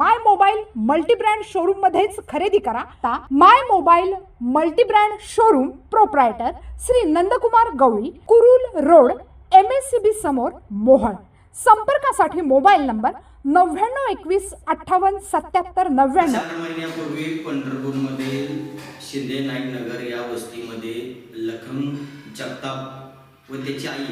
माय mobile multibrand showroom मध्येच खरेदी करा. आता my mobile multibrand showroom proprietor Shri Nandkumar Gawali Kurul road M S C B समोर मोहन संपर्कासाठी मोबाईल नंबर नव्याण्णव एकवीस अठ्ठावन्न सत्याहत्तर नव्याण्णव. चार महिन्यापूर्वी पंढरपूरमधील शिंदे नाईक नगर या वस्तीमध्ये लखन जगताप व त्याची आई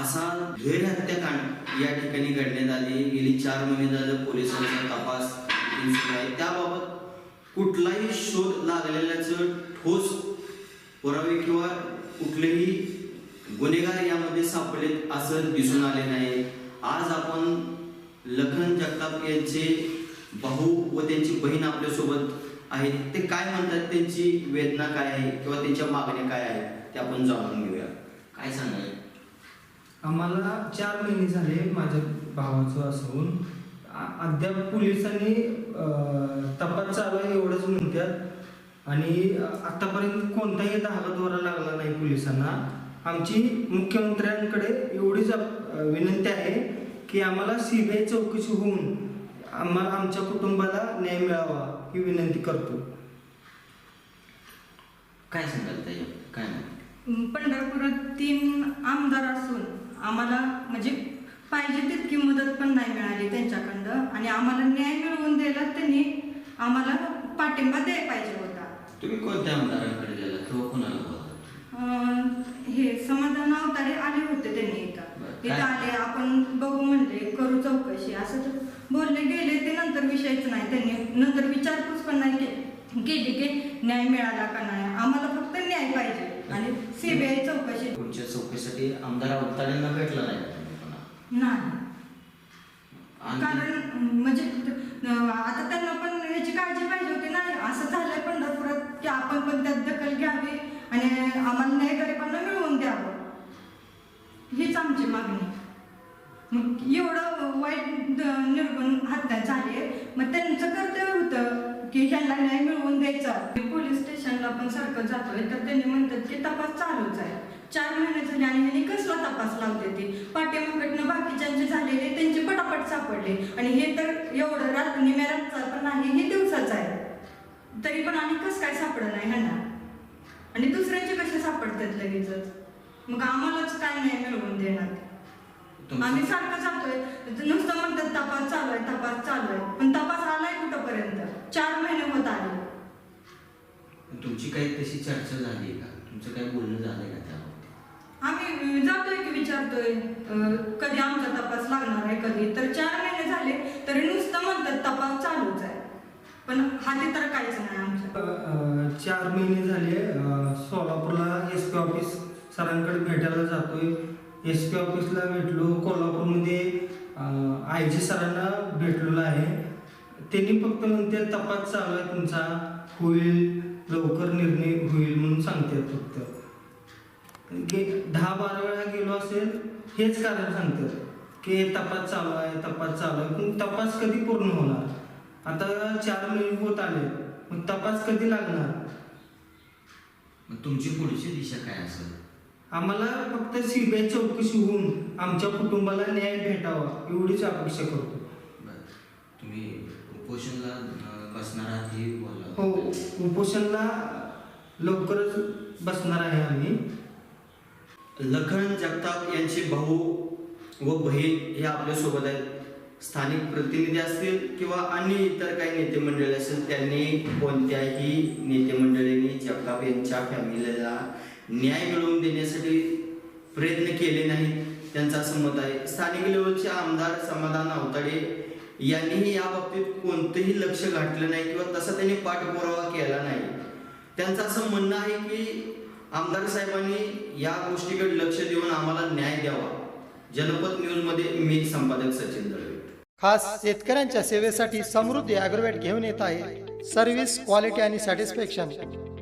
असा धुळे हत्याकांड या ठिकाणी घडण्यात आली. गेली चार महिने झालं पोलिसांचा तपास आहे त्याबाबत कुठलाही शोध लागलेल्याचं ठोस पुरावे किंवा कुठलेही गुन्हेगार यामध्ये सापडलेत असं दिसून आले नाही. आज आपण लखन जगताप यांचे भाऊ व त्यांची बहीण आपल्यासोबत आहेत. ते काय म्हणतात? त्यांची वेदना काय आहे? किंवा त्यांच्या मागण्या काय आहेत? ते आपण जाणून आम्हाला चार महिने झाले माझ्या भावाचं असून. अद्याप पोलिसांनी तपास चालू आहे एवढंच म्हणतात. आणि आतापर्यंत कोणताही धागतवारा लागला नाही पोलिसांना. आमची मुख्यमंत्र्यांकडे एवढीच विनंती आहे की आम्हाला सीबीआय चौकशी होऊन आम्हाला आमच्या कुटुंबाला न्याय मिळावा ही विनंती करतो. काय सांगाल ताई? काय नाही. पंढरपुरात तीन आमदार असून आम्हाला म्हणजे पाहिजे तितकी मदत पण नाही मिळाली त्यांच्याकडनं. आणि आम्हाला न्याय मिळवून द्यायला त्यांनी आम्हाला पाठिंबा द्यायला पाहिजे होता. तुम्ही कोणत्या आमदारांकडे गेला किंवा कोणाला बोलला अं, हे समाधान अवतारे आले होते त्यांनी इथं. बरं. इथं काय? आले आपण बघू म्हणले करू चौकशी. असं तर बोलले गेले ते नंतर विषयच नाही. त्यांनी नंतर विचारपूस पण नाही के- केली की न्याय मिळाला का नाही? आम्हाला फक्त न्याय पाहिजे. आणि सीबीआय चौकशी. तुमच्या चौकशीसाठी आमदार अवताड्यांना भेटला नाही कारण म्हणजे आता त्यांना पण याची काळजी पाहिजे होती नाही असं झालंय पंढरपुरात की आपण पण त्यात दखल घ्यावी आणि आम्हाला न्याय गरिबांना मिळवून द्यावं. हीच आमची मागणी. मग एवढं वाईट निर्गुण हत्या झाली मग त्यांचं कर्तव्य होतं. की ह्यांना न्याय मिळवून द्यायचा. पोलीस स्टेशनला पण सारखं जातोय तर त्यांनी म्हणतात की तपास चालूच आहे. चार महिने झाले आणि ह्यांनी कसला तपास लावते ते? पाठीमाकडनं बाकीच्यांचे झालेले त्यांचे पटापट सापडले. आणि हे तर एवढं रात्र निम्या रातचा पण आहे हे दिवसाच आहे. तरी पण आणि कसं काय सापडलं नाही ह्यांना आणि दुसऱ्यांचे कसे सापडतात लगेचच? मग आम्हालाच काय नाही मिळवून देणार? आम्ही सारखं जातोय. नुसतं म्हणतात तपास चालू आहे तपास चालू आहे. पण तपास आलाय कुठंपर्यंत? चार महिने होत आले. तुमची काही तशी चर्चा झाली का? तुमचं काही बोलणं झालंय का त्याबाबत आम्ही जातोय की विचारतोय. कधी आमचा तपास लागणार आहे कधी? तर चार महिने झाले तरी नुसतं म्हणतात तपास चालूच आहे. पण हाती तर काहीच नाही आमच्या अ, चार महिने झाले सोलापूरला एस पी ऑफिस सरांकडे भेटायला जातोय. एस पी ऑफिसला भेटलो कोल्हापूरमध्ये आय जी सरांना भेटलेलो आहे. त्यांनी फक्त म्हणते तपास चालू आहे तुमचा होईल लवकर निर्णय होईल म्हणून सांगतात फक्त. गे दहा बारा वेळा गेलो असेल हेच कारण सांगतात की तपास चालू आहे तपास चालू आहे. पण तपास कधी पूर्ण होणार? आता चार महिने होत आले मग तपास कधी लागणार? तुमची पुढची दिशा काय असेल? आम्हाला फक्त सीबीआय चौकशी होऊन आमच्या कुटुंबाला न्याय भेटावा एवढीच अपेक्षा करतो. तुम्ही उपोषणला बसणार आहात हे हो उपोषणला लवकरच बसणार आहे आम्ही. लखन जगताप यांचे भाऊ व बहीण हे आपल्यासोबत आहेत. स्थानिक प्रतिनिधी असतील किंवा अन्य इतर काही नेते मंडळी असेल त्यांनी कोणत्याही नेते मंडळींनी जगताप यांच्या फॅमिलीला न्याय मिळवून देण्यासाठी प्रयत्न केले नाहीत त्यांचा असं मत आहे. स्थानिक लेवलचे आमदार समाधान अवताडे यांनीही या बाबतीत कोणतंही लक्ष घातलं नाही किंवा तसा त्यांनी पाठपुरावा केला नाही. त्यांचं असं म्हणणं आहे की आमदार साहेबांनी या गोष्टीकडे लक्ष देऊन आम्हाला न्याय द्यावा. जनपद न्यूजमध्ये मी संपादक सचिन दळवे. खास शेतकऱ्यांच्या सेवेसाठी समृद्धी ॲग्रोवेट घेऊन येत आहे. सर्व्हिस क्वालिटी आणि सॅटिस्फॅक्शन.